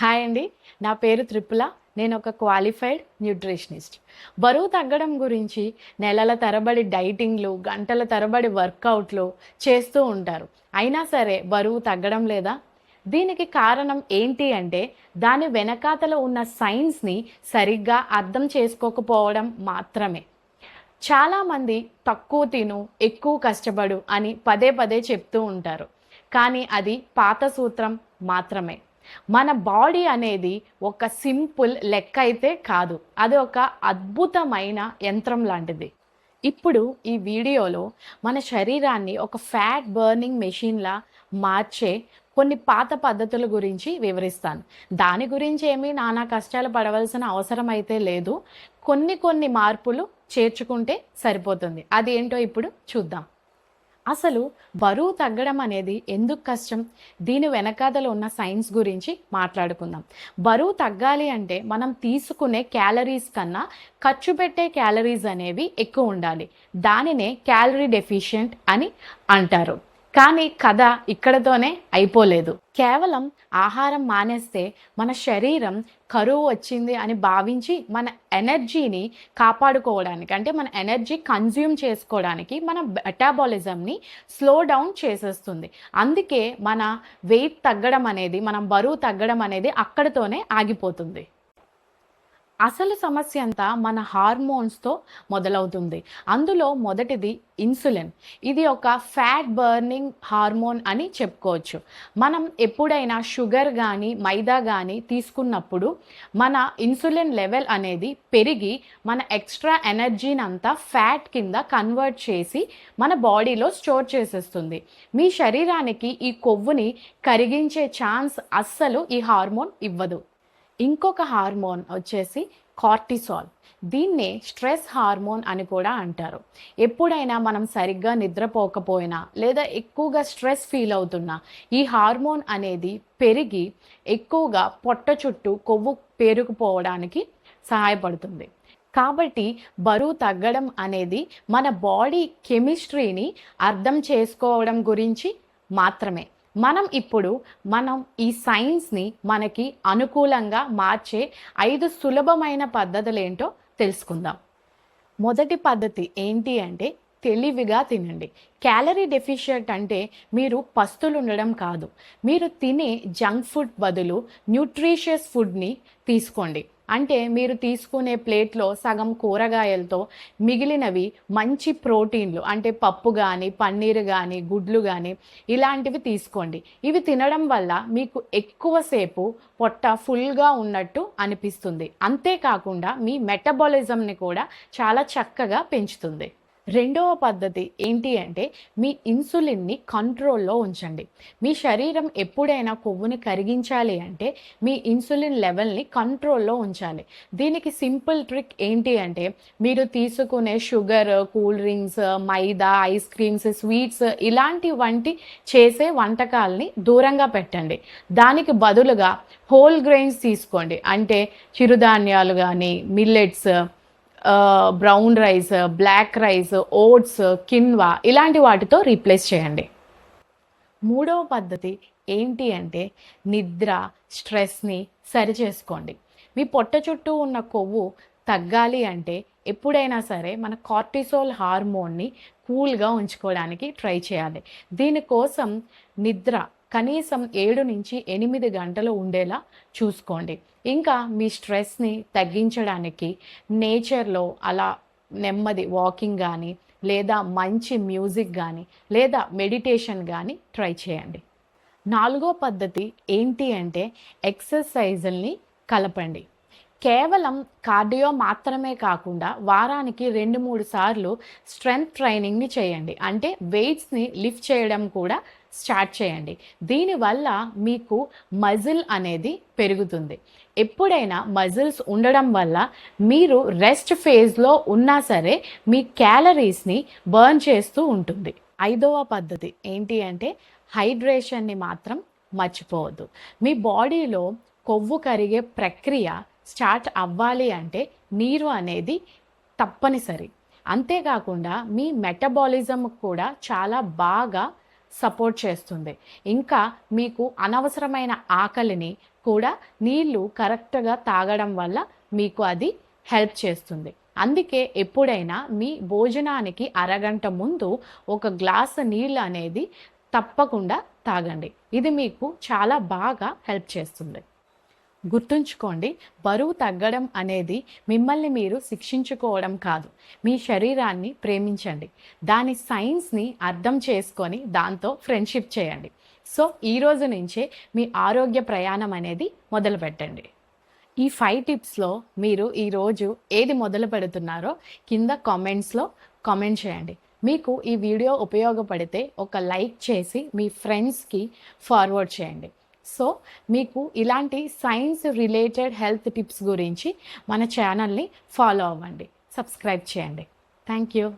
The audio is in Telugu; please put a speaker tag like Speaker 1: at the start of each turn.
Speaker 1: హాయ్ అండి. నా పేరు త్రిపుల. నేను ఒక క్వాలిఫైడ్ న్యూట్రిషనిస్ట్. బరువు తగ్గడం గురించి నెలల తరబడి డైటింగ్లు గంటల తరబడి వర్కౌట్లు చేస్తూ ఉంటారు. అయినా సరే బరువు తగ్గడం లేదా? దీనికి కారణం ఏంటి అంటే దాని వెనకాతలో ఉన్న సైన్స్ని సరిగ్గా అర్థం చేసుకోకపోవడం మాత్రమే. చాలామంది తక్కువ తిను ఎక్కువ కష్టపడు అని పదే పదే చెప్తూ ఉంటారు. కానీ అది పాత సూత్రం మాత్రమే. మన బాడీ అనేది ఒక సింపుల్ లెక్క అయితే కాదు. అది ఒక అద్భుతమైన యంత్రం లాంటిది. ఇప్పుడు ఈ వీడియోలో మన శరీరాన్ని ఒక ఫ్యాట్ బర్నింగ్ మెషిన్లా మార్చే కొన్ని పాత పద్ధతుల గురించి వివరిస్తాను. దాని గురించి ఏమీ నానా కష్టాలు పడవలసిన అవసరం అయితే లేదు. కొన్ని కొన్ని మార్పులు చేర్చుకుంటే సరిపోతుంది. అది ఏంటో ఇప్పుడు చూద్దాం. అసలు బరువు తగ్గడం అనేది ఎందుకు కష్టం? దీని వెనకాతల ఉన్న సైన్స్ గురించి మాట్లాడుకుందాం. బరువు తగ్గాలి అంటే మనం తీసుకునే క్యాలరీస్ కన్నా ఖర్చు పెట్టే క్యాలరీస్ అనేవి ఎక్కువ ఉండాలి. దానినే క్యాలరీ డెఫిషియంట్ అని అంటారు. కానీ కథ ఇక్కడతోనే అయిపోలేదు. కేవలం ఆహారం మానేస్తే మన శరీరం కరువు వచ్చింది అని భావించి మన ఎనర్జీని కాపాడుకోవడానికి అంటే మన ఎనర్జీ కన్జ్యూమ్ చేసుకోవడానికి మన మెటాబాలిజంని స్లో డౌన్ చేసేస్తుంది. అందుకే మన వెయిట్ తగ్గడం అనేది మనం బరువు తగ్గడం అనేది అక్కడతోనే ఆగిపోతుంది. అసలు సమస్య అంతా మన హార్మోన్స్తో మొదలవుతుంది. అందులో మొదటిది ఇన్సులిన్. ఇది ఒక ఫ్యాట్ బర్నింగ్ హార్మోన్ అని చెప్పుకోవచ్చు. మనం ఎప్పుడైనా షుగర్ కానీ మైదా కానీ తీసుకున్నప్పుడు మన ఇన్సులిన్ లెవెల్ అనేది పెరిగి మన ఎక్స్ట్రా ఎనర్జీని అంతా ఫ్యాట్ కింద కన్వర్ట్ చేసి మన బాడీలో స్టోర్ చేసేస్తుంది. మీ శరీరానికి ఈ కొవ్వుని కరిగించే ఛాన్స్ అస్సలు ఈ హార్మోన్ ఇవ్వదు. ఇంకొక హార్మోన్ వచ్చేసి కార్టిసాల్. దీన్నే స్ట్రెస్ హార్మోన్ అని కూడా అంటారు. ఎప్పుడైనా మనం సరిగ్గా నిద్రపోకపోయినా లేదా ఎక్కువగా స్ట్రెస్ ఫీల్ అవుతున్నా ఈ హార్మోన్ అనేది పెరిగి ఎక్కువగా పొట్ట చుట్టూ కొవ్వు పేరుకుపోవడానికి సహాయపడుతుంది. కాబట్టి బరువు తగ్గడం అనేది మన బాడీ కెమిస్ట్రీని అర్థం చేసుకోవడం గురించి మాత్రమే. మనం ఇప్పుడు మనం ఈ సైన్స్ని మనకి అనుకూలంగా మార్చే ఐదు సులభమైన పద్ధతులు ఏంటో తెలుసుకుందాం. మొదటి పద్ధతి ఏంటి అంటే తెలివిగా తినండి. క్యాలరీ డెఫిషియట్ అంటే మీరు పస్తులు ఉండడం కాదు. మీరు తినే జంక్ ఫుడ్ బదులు న్యూట్రిషియస్ ఫుడ్ని తీసుకోండి. అంటే మీరు తీసుకునే ప్లేట్లో సగం కూరగాయలతో మిగిలినవి మంచి ప్రోటీన్లు అంటే పప్పు కానీ పన్నీరు కానీ గుడ్లు కానీ ఇలాంటివి తీసుకోండి. ఇవి తినడం వల్ల మీకు ఎక్కువసేపు పొట్ట ఫుల్గా ఉన్నట్టు అనిపిస్తుంది. అంతేకాకుండా మీ మెటబాలిజంని కూడా చాలా చక్కగా పెంచుతుంది. రెండవ పద్ధతి ఏంటి అంటే మీ ఇన్సులిన్ని కంట్రోల్లో ఉంచండి. మీ శరీరం ఎప్పుడైనా కొవ్వుని కరిగించాలి అంటే మీ ఇన్సులిన్ లెవెల్ని కంట్రోల్లో ఉంచాలి. దీనికి సింపుల్ ట్రిక్ ఏంటి అంటే మీరు తీసుకునే sugar cool drinks maida ice creams sweets ఇలాంటి వంటి చేసే వంటకాల్ని దూరంగా పెట్టండి. దానికి బదులుగా హోల్ గ్రెయిన్స్ తీసుకోండి. అంటే చిరుధాన్యాలు కానీ millets brown rice black rice oats quinoa ఇలాంటి వాటితో రీప్లేస్ చేయండి. మూడవ పద్ధతి ఏంటి అంటే నిద్ర స్ట్రెస్ని సరిచేసుకోండి మీ పొట్ట చుట్టూ ఉన్న కొవ్వు తగ్గాలి అంటే ఎప్పుడైనా సరే మన కార్టిసోల్ హార్మోన్ని కూల్గా ఉంచుకోవడానికి ట్రై చేయాలి. దీనికోసం నిద్ర కనీసం ఏడు నుంచి ఎనిమిది గంటలు ఉండేలా చూసుకోండి. ఇంకా మీ స్ట్రెస్ని తగ్గించడానికి నేచర్లో అలా నెమ్మది వాకింగ్ కానీ లేదా మంచి మ్యూజిక్ కానీ లేదా మెడిటేషన్ కానీ ట్రై చేయండి. నాలుగో పద్ధతి ఏంటి అంటే ఎక్సర్సైజుల్ని కలపండి. కేవలం కార్డియో మాత్రమే కాకుండా వారానికి రెండు మూడు సార్లు స్ట్రెంగ్త్ ట్రైనింగ్ని చేయండి. అంటే వెయిట్స్ని లిఫ్ట్ చేయడం కూడా స్టార్ట్ చేయండి. దీనివల్ల మీకు మజిల్ అనేది పెరుగుతుంది. ఎప్పుడైనా మజిల్స్ ఉండడం వల్ల మీరు రెస్ట్ ఫేజ్లో ఉన్నా సరే మీ క్యాలరీస్ని బర్న్ చేస్తూ ఉంటుంది. ఐదవ పద్ధతి ఏంటి అంటే హైడ్రేషన్ని మాత్రం మర్చిపోవద్దు. మీ బాడీలో కొవ్వు కరిగే ప్రక్రియ స్టార్ట్ అవ్వాలి అంటే నీరు అనేది తప్పనిసరి. అంతేకాకుండా మీ మెటబాలిజం కూడా చాలా బాగా సపోర్ట్ చేస్తుంది. ఇంకా మీకు అనవసరమైన ఆకలిని కూడా నీళ్ళు కరెక్ట్గా తాగడం వల్ల మీకు అది హెల్ప్ చేస్తుంది. అందుకే ఎప్పుడైనా మీ భోజనానికి అరగంట ముందు ఒక గ్లాసు నీళ్ళు అనేది తప్పకుండా తాగండి. ఇది మీకు చాలా బాగా హెల్ప్ చేస్తుంది. గుర్తుంచుకోండి బరువు తగ్గడం అనేది మిమ్మల్ని మీరు శిక్షించుకోవడం కాదు. మీ శరీరాన్ని ప్రేమించండి. దాని సైన్స్ని అర్థం చేసుకొని దాంతో ఫ్రెండ్షిప్ చేయండి. సో ఈ రోజు నుంచే మీ ఆరోగ్య ప్రయాణం అనేది మొదలు పెట్టండి ఈ ఫైవ్ టిప్స్లో మీరు ఈరోజు ఏది మొదలు పెడుతున్నారో కింద కామెంట్స్లో కామెంట్ చేయండి. మీకు ఈ వీడియో ఉపయోగపడితే ఒక లైక్ చేసి మీ ఫ్రెండ్స్కి ఫార్వర్డ్ చేయండి. సో మీకు ఇలాంటి సైన్స్ రిలేటెడ్ హెల్త్ టిప్స్ గురించి మన ఛానల్ని ఫాలో అవ్వండి. సబ్స్క్రైబ్ చేయండి. Thank you.